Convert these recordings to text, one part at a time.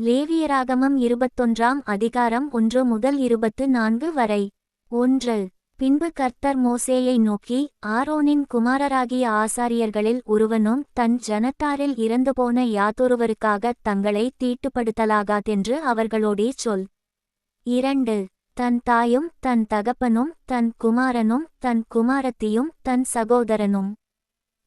லேவியராகமம் இருபத்தொன்றாம் அதிகாரம் ஒன்று முதல் இருபத்து நான்கு வரை. ஒன்று. பின்பு கர்த்தர் மோசேயை நோக்கி ஆரோனின் குமாரராகிய ஆசாரியர்களில் ஒருவனும் தன் ஜனத்தாரில் இறந்துபோன யாதொருவருக்காகத் தங்களை தீட்டுப்படுத்தலாகாதென்று அவர்களோடே சொல். இரண்டு. தன் தாயும் தன் தகப்பனும் தன் குமாரனும் தன் குமாரத்தியும் தன் சகோதரனும்.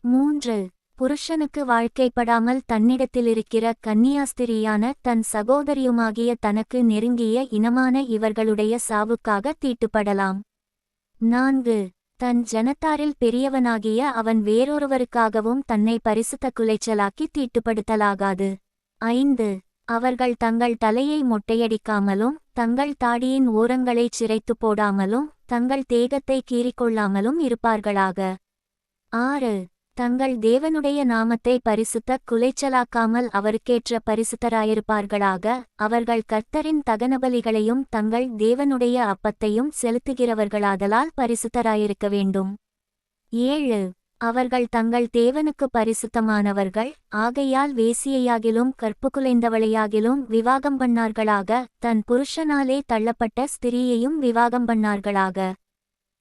மூன்று. புருஷனுக்கு வாழ்க்கைப்படாமல் தன்னிடத்திலிருக்கிற கன்னியாஸ்திரியான தன் சகோதரியுமாகிய தனக்கு நெருங்கிய இனமான இவர்களுடைய சாவுக்காக தீட்டுப்படலாம். நான்கு. தன் ஜனத்தாரில் பெரியவனாகிய அவன் வேறொருவருக்காகவும் தன்னை பரிசுத்த குலைச்சலாக்கி தீட்டுப்படுத்தலாகாது. ஐந்து. அவர்கள் தங்கள் தலையை மொட்டையடிக்காமலும் தங்கள் தாடியின் ஓரங்களைச் சிரைத்து போடாமலும் தங்கள் தேகத்தை கீறிக்கொள்ளாமலும் இருப்பார்களாக. ஆறு. தங்கள் தேவனுடைய நாமத்தை பரிசுத்த குலைச்சலாக்காமல் அவருக்கேற்ற பரிசுத்தராயிருப்பார்களாக அவர்கள் கர்த்தரின் தகனபலிகளையும் தங்கள் தேவனுடைய அப்பத்தையும் செலுத்துகிறவர்களாதலால் பரிசுத்தராயிருக்க வேண்டும். ஏழு. அவர்கள் தங்கள் தேவனுக்கு பரிசுத்தமானவர்கள் ஆகையால் வேசியையாகிலும் கற்புக்குலைந்தவளையாகிலும் விவாகம் பண்ணார்களாக தன் புருஷனாலே தள்ளப்பட்ட ஸ்திரீயையும் விவாகம் பண்ணார்களாக.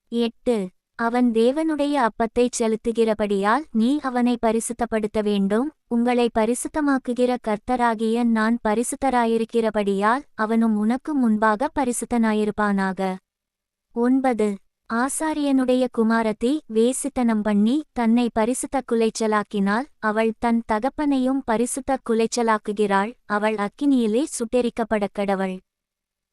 எட்டு. அவன் தேவனுடைய அப்பத்தைச் செலுத்துகிறபடியால் நீ அவனை பரிசுத்தப்படுத்த வேண்டும். உங்களை பரிசுத்தமாக்குகிற கர்த்தராகிய நான் பரிசுத்தராயிருக்கிறபடியால் அவனும் உனக்கு முன்பாக பரிசுத்தனாயிருப்பானாக. ஒன்பது. ஆசாரியனுடைய குமாரத்தி வேசித்தனம் பண்ணி தன்னை பரிசுத்த குலைச்சலாக்கினால் அவள் தன் தகப்பனையும் பரிசுத்த குலைச்சலாக்குகிறாள். அவள் அக்கினியிலே சுட்டெரிக்கப்படக்கடவள்.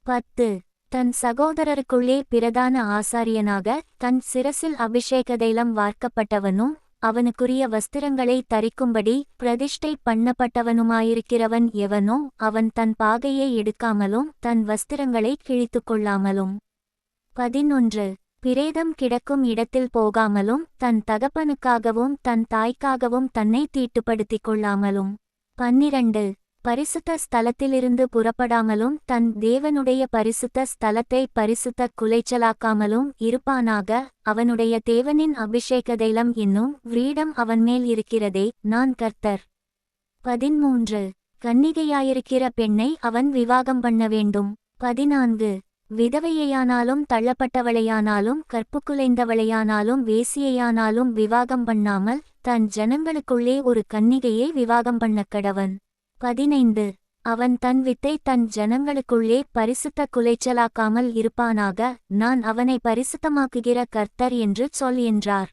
பத்து. தன் சகோதரருக்குள்ளே பிரதான ஆசாரியனாக தன் சிரசில் அபிஷேக தைலம் வார்க்கப்பட்டவனும் அவனுக்குரிய வஸ்திரங்களை தரிக்கும்படி பிரதிஷ்டை பண்ணப்பட்டவனுமாயிருக்கிறவன் எவனோ அவன் தன் பாகையை எடுக்காமலும் தன் வஸ்திரங்களை கிழித்துக் கொள்ளாமலும். பதினொன்று. பிரேதம் கிடக்கும் இடத்தில் போகாமலும் தன் தகப்பனுக்காகவும் தன் தாய்க்காகவும் தன்னை தீட்டுப்படுத்திக் கொள்ளாமலும். பன்னிரண்டு. பரிசுத்த ஸ்தலத்திலிருந்து புறப்படாமலும் தன் தேவனுடைய பரிசுத்த ஸ்தலத்தை பரிசுத்த குலைச்சலாக்காமலும் இருப்பானாக அவனுடைய தேவனின் அபிஷேக தைலம் என்னும் விரீடம் அவன்மேல் இருக்கிறதே நான் கர்த்தர். பதிமூன்று கன்னிகையாயிருக்கிற பெண்ணை அவன் விவாகம் பண்ண வேண்டும். பதினான்கு. விதவையையானாலும் தள்ளப்பட்டவளையானாலும் கற்புக்குலைந்தவளையானாலும் வேசியையானாலும் விவாகம் பண்ணாமல் தன் ஜனங்களுக்குள்ளே ஒரு கன்னிகையை விவாகம் பண்ண கடவன். பதினைந்து. அவன் தன் வித்தை தன் ஜனங்களுக்குள்ளே பரிசுத்த குலைச்சலாக்காமல் இருப்பானாக நான் அவனை பரிசுத்தமாக்குகிற கர்த்தர் என்று சொல் என்றார்.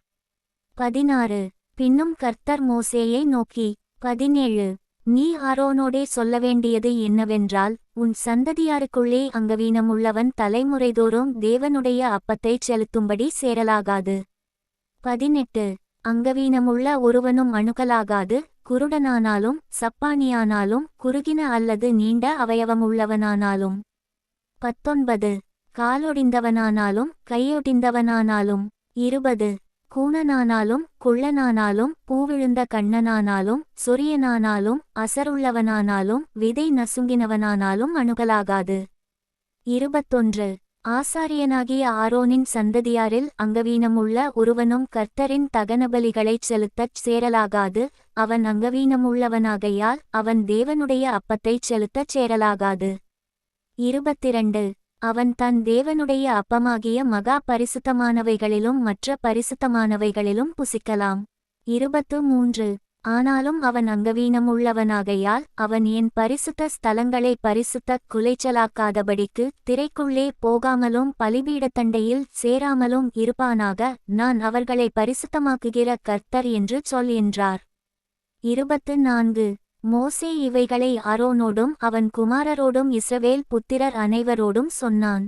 பதினாறு. பின்னும் கர்த்தர் மோசேயை நோக்கி பதினேழு. நீ ஆரோனோடே சொல்ல வேண்டியது என்னவென்றால் உன் சந்ததியாருக்குள்ளே அங்கவீனமுள்ளவன் தலைமுறைதோறும் தேவனுடைய அப்பத்தைச் செலுத்தும்படி சேரலாகாது. பதினெட்டு. அங்கவீனமுள்ள ஒருவனும் அணுகலாகாது குருடனானாலும் சப்பானியானாலும் குறுகின அல்லது நீண்ட அவயவமுள்ளவனானாலும். பத்தொன்பது. காலொடிந்தவனானாலும் கையொடிந்தவனானாலும் இருபது. கூணனானாலும் குள்ளனானாலும் பூவிழுந்த கண்ணனானாலும் சொரியனானாலும் அசருள்ளவனானாலும் விதை நசுங்கினவனானாலும் அணுகலாகாது. இருபத்தொன்று. ஆசாரியனாகிய ஆரோனின் சந்ததியாரில் அங்கவீனமுள்ள ஒருவனும் கர்த்தரின் தகனபலிகளைச் செலுத்தச் சேரலாகாது. அவன் அங்கவீனமுள்ளவனாகையால் அவன் தேவனுடைய அப்பத்தைச் செலுத்தச் சேரலாகாது. இருபத்திரண்டு. அவன் தன் தேவனுடைய அப்பமாகிய மகா பரிசுத்தமானவைகளிலும் மற்ற பரிசுத்தமானவைகளிலும் புசிக்கலாம். இருபத்து மூன்று. ஆனாலும் அவன் அங்கவீனமுள்ளவனாகையால் அவன் என் பரிசுத்த ஸ்தலங்களை பரிசுத்த குலைச்சலாக்காதபடிக்கு திரைக்குள்ளே போகாமலும் பலிபீடத்தண்டையில் சேராமலும் இருப்பானாக நான் அவர்களை பரிசுத்தமாக்குகிற கர்த்தர் என்று சொல் என்றார். இருபத்து நான்கு. மோசே இவைகளை அரோனோடும் அவன் குமாரரோடும் இஸ்ரவேல் புத்திரர் அனைவரோடும் சொன்னான்.